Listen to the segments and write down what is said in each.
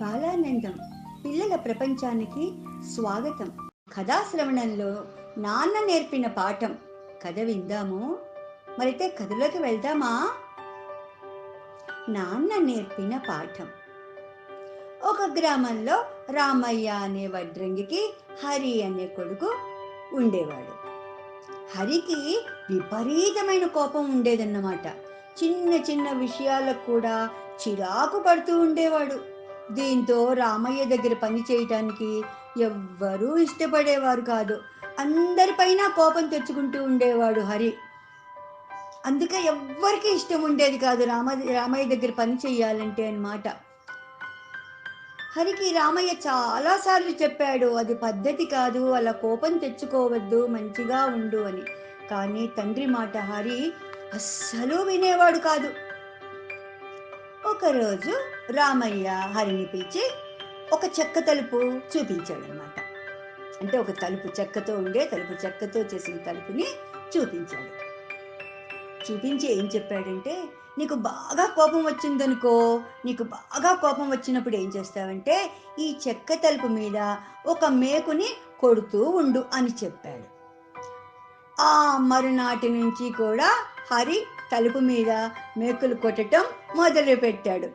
బాలానందం. పిల్లల ప్రపంచానికి స్వాగతం. కథాశ్రవణంలో నాన్న నేర్పిన పాఠం. కథ విందాము? మరైతే కథలోకి వెళ్దామా? నాన్న నేర్పిన పాఠం. ఒక గ్రామంలో రామయ్య అనే వడ్రంగికి హరి అనే కొడుకు ఉండేవాడు. హరికి విపరీతమైన కోపం ఉండేదన్నమాట. చిన్న చిన్న విషయాలకు కూడా చిరాకు పడుతూ ఉండేవాడు. దీంతో రామయ్య దగ్గర పని చేయటానికి ఎవ్వరూ ఇష్టపడేవారు కాదు. అందరిపైన కోపం తెచ్చుకుంటూ ఉండేవాడు హరి. అందుకే ఎవ్వరికి ఇష్టం ఉండేది కాదు రామ రామయ్య దగ్గర పని చేయాలంటే అన్నమాట. హరికి రామయ్య చాలాసార్లు చెప్పాడు అది పద్ధతి కాదు అలా కోపం తెచ్చుకోవద్దు మంచిగా ఉండు అని. కానీ తండ్రి మాట హరి అస్సలు వినేవాడు కాదు. ఒకరోజు రామయ్య హరిని పిలిచి ఒక చెక్క తలుపు చూపించాడు అనమాట అంటే ఒక తలుపు చెక్కతో ఉండే తలుపు చెక్కతో చేసిన తలుపుని చూపించాడు. చూపించి ఏం చెప్పాడంటే నీకు బాగా కోపం వచ్చిందనుకో నీకు బాగా కోపం వచ్చినప్పుడు ఏం చేస్తావంటే ఈ చెక్క తలుపు మీద ఒక మేకుని కొడుతూ ఉండు అని చెప్పాడు. ఆ మరునాటి నుంచి కూడా హరి తలుపు మీద మేకులు కొట్టడం మొదలుపెట్టాడు.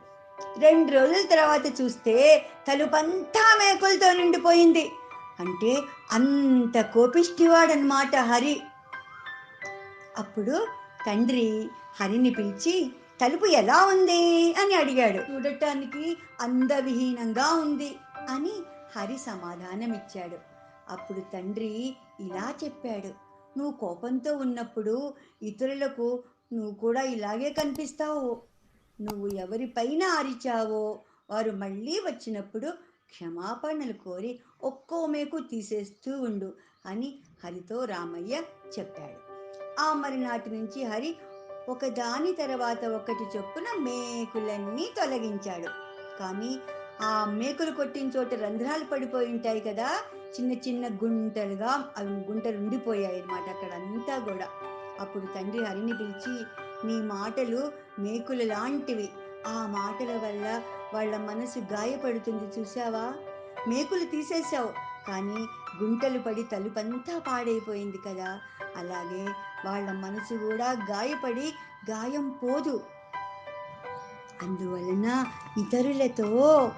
రెండు రోజుల తర్వాత చూస్తే తలుపంతా మేకులతో నిండిపోయింది. అంటే అంత కోపిష్టివాడనమాట హరి. అప్పుడు తండ్రి హరిని పిలిచి తలుపు ఎలా ఉంది? అని అడిగాడు. చూడటానికి అందవిహీనంగా ఉంది అని హరి సమాధానమిచ్చాడు. అప్పుడు తండ్రి ఇలా చెప్పాడు. నువ్వు కోపంతో ఉన్నప్పుడు ఇతరులకు నువ్వు కూడా ఇలాగే కనిపిస్తావు. నువ్వు ఎవరిపైన అరిచావో వారు మళ్ళీ వచ్చినప్పుడు క్షమాపణలు కోరి ఒక్కో మేకు తీసేస్తూ ఉండు అని హరితో రామయ్య చెప్పాడు. ఆ మరినాటి నుంచి హరి ఒకదాని తర్వాత ఒకటి చొప్పున మేకులన్నీ తొలగించాడు. కానీ ఆ మేకులు కొట్టిన చోట రంధ్రాలు పడిపోయి ఉంటాయి కదా చిన్న చిన్న గుంటలుగా అవి గుంటలు ఉండిపోయాయి అన్నమాట అక్కడ అంతా కూడా. అప్పుడు తండ్రి హరిని పిలిచి నీ మాటలు మేకులు లాంటివి. ఆ మాటల వల్ల వాళ్ళ మనసు గాయపడుతుంది చూసావా మేకులు తీసేశావు. కానీ గుంటలు పడి తలుపంతా పాడైపోయింది కదా. అలాగే వాళ్ళ మనసు కూడా గాయపడి గాయం పోదు. అందువలన ఇతరులతో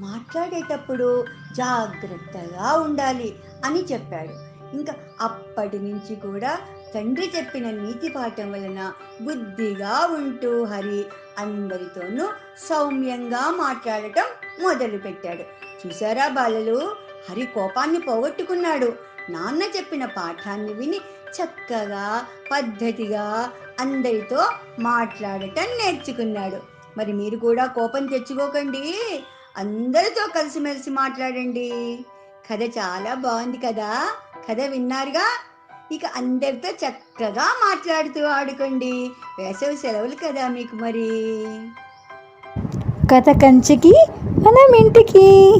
మాట్లాడేటప్పుడు జాగ్రత్తగా ఉండాలి అని చెప్పాడు. ఇంకా అప్పటి నుంచి కూడా తండ్రి చెప్పిన నీతి పాఠం వలన బుద్ధిగా ఉంటూ హరి అందరితోనూ సౌమ్యంగా మాట్లాడటం మొదలుపెట్టాడు. చూసారా బాలలు? హరి కోపాన్ని పోగొట్టుకున్నాడు. నాన్న చెప్పిన పాఠాన్ని విని చక్కగా పద్ధతిగా అందరితో మాట్లాడటం నేర్చుకున్నాడు. మరి మీరు కూడా కోపం తెచ్చుకోకండి. అందరితో కలిసిమెలిసి మాట్లాడండి. కథ చాలా బాగుంది కదా? కథ విన్నారుగా? ఇక అందరితో చక్కగా మాట్లాడుతూ ఆడుకోండి. వేసవి సెలవులు కదా మీకు మరి. కథ కంచికి మనం ఇంటికి.